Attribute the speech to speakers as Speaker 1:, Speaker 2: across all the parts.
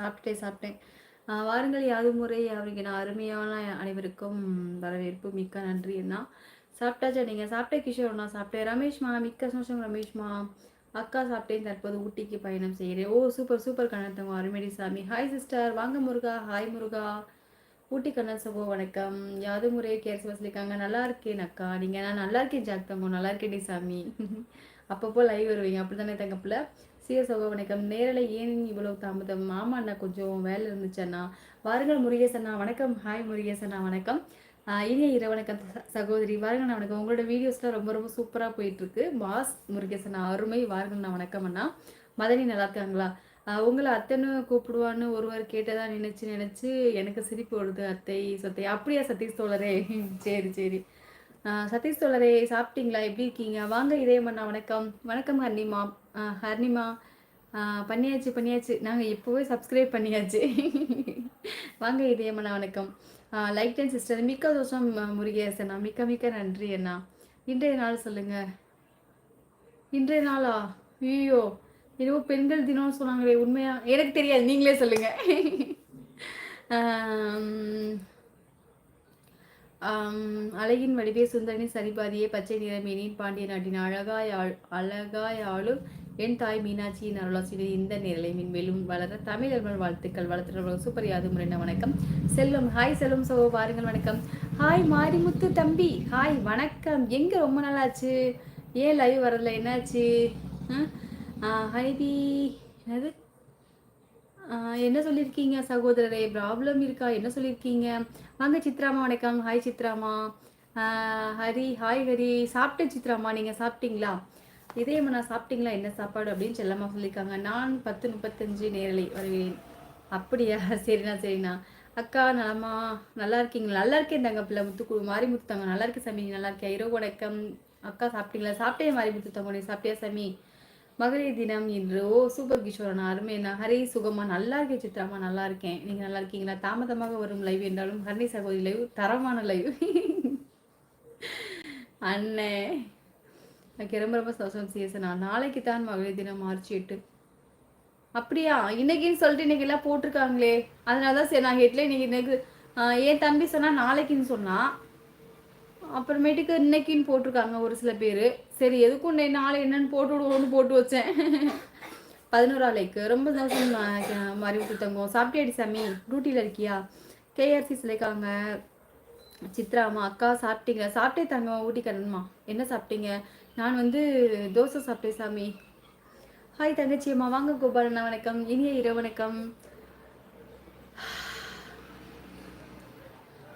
Speaker 1: சாப்பிட்டுட்டே சாப்பிட்டேன். வாருங்கள் யாது முறை அவருக்கு நான் அருமையான அனைவருக்கும் வரவேற்பு மிக்க நன்றி அண்ணா. சாப்பிட்டாச்சா நீங்கள் சாப்பிட்டே கிஷோர் நான் சாப்பிட்டேன். ரமேஷ்மா மிக்க சந்தோஷம் ரமேஷ்மா. அக்கா சாப்பிட்டேன் தற்போது ஊட்டிக்கு பயணம் செய்கிறேன். ஓ சூப்பர் சூப்பர் கண்ணத்தங்க அருமேடி சாமி. ஹாய் சிஸ்டர் வாங்க முருகா. ஹாய் முருகா. ஊட்டி கண்ணன் சகோ வணக்கம். யாது முறை கேர் வசலிக்காங்க நல்லா இருக்கேன் அக்கா. நீங்கள் நான் நல்லா இருக்கேன் ஜாக் தங்கோ நல்லா இருக்கேன் சாமி. அப்பப்போ லைவ் வருவீங்க. அப்படி தானே தங்கப்பில்? சிஎஸ் சகோ வணக்கம். நேரில் ஏன் இவ்வளவு தாமதம்? மாமா அண்ணா கொஞ்சம் வேலை இருந்துச்சு அண்ணா. வாருங்கள் முருகேசண்ணா வணக்கம். ஹாய் முருகேசண்ணா வணக்கம். இனிய இரவணக்கம் சகோதரி. வாருங்கண்ணா வணக்கம். உங்களோட வீடியோஸ்லாம் ரொம்ப ரொம்ப சூப்பராக போயிட்டுருக்கு. பாஸ் முருகேசன் அருமை. வாருங்கண்ணா வணக்கம் அண்ணா. மதனி நல்லா இருக்காங்களா? உங்களை அத்தனை கூப்பிடுவான்னு ஒருவர் கேட்டதா நினைச்சு நினைச்சு எனக்கு சிரிப்பு வருது அத்தை சத்தை. அப்படியா சதீஷ் தோழரே? சரி சரி. சதீஷ் தோழரே சாப்பிட்டீங்களா? எப்படி இருக்கீங்க? வாங்க இதயமண்ணா வணக்கம். வணக்கம் ஹர்னிமா ஹர்னிமா பண்ணியாச்சு பண்ணியாச்சு. நாங்கள் இப்போவே சப்ஸ்கிரைப் பண்ணியாச்சு. வாங்க இதயமண்ணா வணக்கம். லைக் டென் சிஸ்டர் மிக்க தோஷம் முருகேசனா மிக்க மிக்க நன்றி அண்ணா. இன்றைய நாள் சொல்லுங்கள் இன்றைய நாளா? ஐயோ என்னவோ பெண்கள் தினம்னு சொன்னாங்களே உண்மையா? எனக்கு தெரியாது. நீங்களே சொல்லுங்கள் அழகின் வடிவே சுந்தரனின் சரிபாதியே பச்சை நிறமேனின் பாண்டிய நாட்டின் அழகாய் அழகாய் ஆளும் என் தாய் மீனாட்சியின் அருளாசிரியர். இந்த நேரலை மின்மேலும் வளர தமிழர்கள் வாழ்த்துக்கள் வளர்த்துறவர்கள் சூப்பர் யாது முறைன வணக்கம். செல்வம் ஹாய் செல்வம் சோ பாருங்கள் வணக்கம். ஹாய் மாரிமுத்து தம்பி ஹாய் வணக்கம். எங்கே ரொம்ப நாளாச்சு? ஏன் லைவ் வரல என்னாச்சு? ஹைதி என்னது? என்ன சொல்லியிருக்கீங்க சகோதரரே? ப்ராப்ளம் இருக்கா? என்ன சொல்லியிருக்கீங்க வாங்க சித்ராமா வணக்கம். ஹாய் சித்ராமா. ஹரி ஹாய் ஹரி. சாப்பிட்டேன் சித்ராமா நீங்கள் சாப்பிட்டீங்களா? இதயம் நான் சாப்பிட்டீங்களா? என்ன சாப்பாடு அப்படின்னு செல்லமாக சொல்லியிருக்காங்க. நான் பத்து முப்பத்தஞ்சு நேரலை வருவேன். அப்படியா? சரிண்ணா சரிண்ணா. அக்கா நலமா? நல்லா இருக்கீங்களா? நல்லா இருக்கேன் தங்க பிள்ளை முத்து மாறி முத்து தங்க. நல்லா இருக்கு சாமி. நல்லா இருக்கேன் இரவு வணக்கம். அக்கா சாப்பிட்டீங்களா? சாப்பிட்டே மாறி முத்து தங்க சாப்பிட்டியா சாமி? மகளிர் தினம் இன்று ஓ சூப்பர் கிஷோரனா அருமையா ஹரி சுகமா நல்லா இருக்கேன் சித்ராமா நல்லா இருக்கேன் நீங்க நல்லா இருக்கீங்களா தாமதமாக வரும் லைவ் என்றாலும் ஹரணி சகோதரி லைவ் தரமான லைவ் அண்ணே. எனக்கு ரொம்ப ரொம்ப சந்தோஷம் சிஎஸ் நாளைக்கு தான் மகளிர் தினம் மார்ச் எட்டு. அப்படியா? இன்னைக்குன்னு சொல்லிட்டு இன்னைக்கு எல்லாம் போட்டிருக்காங்களே. அதனால தான் சரி நான் ஹெட்ல இன்னைக்கு இன்னைக்கு என் தம்பி சொன்னால் நாளைக்குன்னு சொன்னா அப்புறமேட்டுக்கு இன்னைக்குன்னு போட்டிருக்காங்க ஒரு சில பேர். சரி எதுக்கும் நாளை என்னன்னு போட்டு விடுவோன்னு போட்டு வச்சேன். பதினோராளைக்கு ரொம்ப தோசம் மாதிரி விட்டுத்தங்க சாப்பிட்டேடி சாமி? டியூட்டியில் இருக்கியா? கேஆர்சி சிலைக்காங்க. சித்ராமா அக்கா சாப்பிட்டீங்க. சாப்பிட்டே தாங்க ஊட்டி என்ன சாப்பிட்டீங்க? நான் வந்து தோசை சாப்பிட்டேன் சாமி. ஹாய் தங்கச்சி அம்மா வாங்க கோபாலண்ணா வணக்கம். இனிய இரவு வணக்கம்.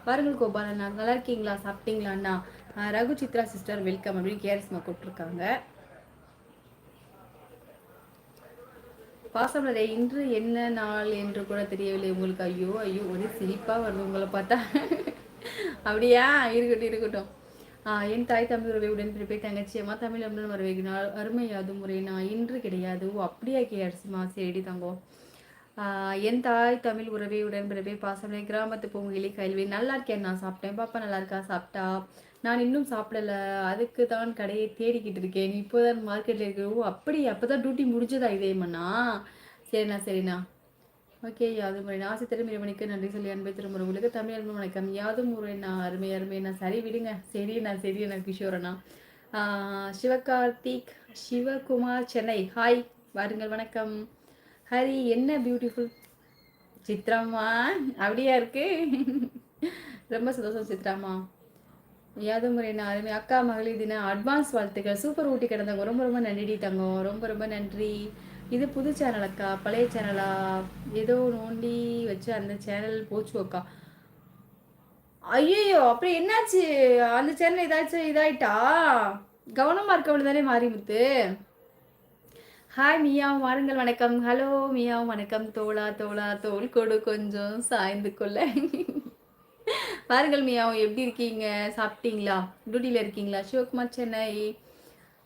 Speaker 1: பாருங்கள் கோபாலண்ணா நல்லா இருக்கீங்களா? சாப்பிட்டீங்களா அண்ணா? ரகு சித்ரா சிஸ்டர் வெல்கம் அப்படின்னு கேரஸ்மா கூப்பிட்ருக்காங்க பாசமலரே இன்று என்ன நாள் என்று கூட தெரியவில்லை உங்களுக்கு. ஐயோ ஐயோ ஒரே சிரிப்பாக வருது உங்களை பார்த்தா. அப்படியா? இருக்கட்டும் இருக்கட்டும். என் தாய் தமிழ் உறவை உடன்பிறப்பை தங்கச்சி அம்மா தமிழ் அம்மன் வரவேற்கினால் அருமையாது அது முறை. நான் இன்று கிடையாது. ஓ அப்படியா கேஆர்சிமா சரி தங்கோ என் தாய் தமிழ் உறவே உடன்பிறவே பாசமே கிராமத்து பூங்குகிலி கல்வி. நல்லா இருக்கேன் நான் சாப்பிட்டேன். பாப்பா நல்லா இருக்கா? சாப்பிட்டா. நான் இன்னும் சாப்பிடல. அதுக்கு தான் கடையை தேடிக்கிட்டு இருக்கேன். இப்போதான் மார்க்கெட்டில் இருக்கிற ஓ அப்படி அப்போ தான் டியூட்டி முடிஞ்சதா இதே மண்ணா சரிண்ணா சரிண்ணா. ஓகே யாதும் முறை. ஆசை திருமணிக்கு நன்றி சொல்லி அன்பை திருமுறை உங்களுக்கு தமிழ் அன்பு வணக்கம். யாதும் முறை நான் அருமை அருமை. நான் சரி விடுங்க. சரி நான் சரி நான் கிஷோரண்ணா. சிவகார்த்திக் சிவகுமார் சென்னை. ஹாய் வாருங்கள். வணக்கம். ஹரி என்ன பியூட்டிஃபுல் சித்ராமா அப்படியா இருக்கு? ரொம்ப சந்தோஷம் சித்ராமா யாதும் முறை நான் அருமை அக்கா மகளிர் தின அட்வான்ஸ் வாழ்த்துக்கள். சூப்பர் ஊட்டி கிடந்தாங்க ரொம்ப ரொம்ப நன்றி தங்கம் ரொம்ப ரொம்ப நன்றி. இது புது சேனல் அக்கா பழைய சேனலா ஏதோ நோண்டி வச்சு அந்த சேனல் போச்சு அக்கா. ஐயோ அப்புறம் என்னாச்சு? அந்த சேனல் ஏதாச்சும் இதாயிட்டா? கவனமா இருக்கவள் தானே மாறிமுத்து ஹாய் மியாவும் வாருங்கள். வணக்கம். ஹலோ மியாவும் வணக்கம். தோளா தோளா தோல் கொடு. கொஞ்சம் சாய்ந்து கொள்ள. பாருங்கள் மியாவும் எப்படி இருக்கீங்க? சாப்பிட்டீங்களா? டூட்டியில் இருக்கீங்களா? சிவகுமார் சென்னை.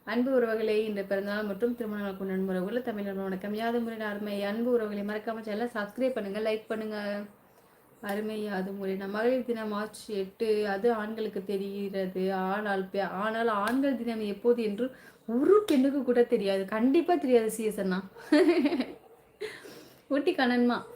Speaker 1: அன்பு உறவுகளை இந்த பிறந்தநாள் மற்றும் திருமணங்கள் கொண்ட அன்பு உறவுகளை தமிழ் வணக்கம். யாது முறை அருமை. அன்பு உறவுகளை மறக்காமல் சேனலை சப்ஸ்கிரைப் பண்ணுங்கள் லைக் பண்ணுங்கள் அருமை அது முறை. நம்ம மகளிர் தினம் மார்ச் எட்டு. அது ஆண்களுக்கு தெரிகிறது. ஆனால் ஆனால் ஆண்கள் தினம் எப்போது என்று ஒரு பெண்ணுக்கு கூட தெரியாது. கண்டிப்பா தெரியாது சிஎஸ் அண்ணா. ஊட்டி கண்ணன்மா.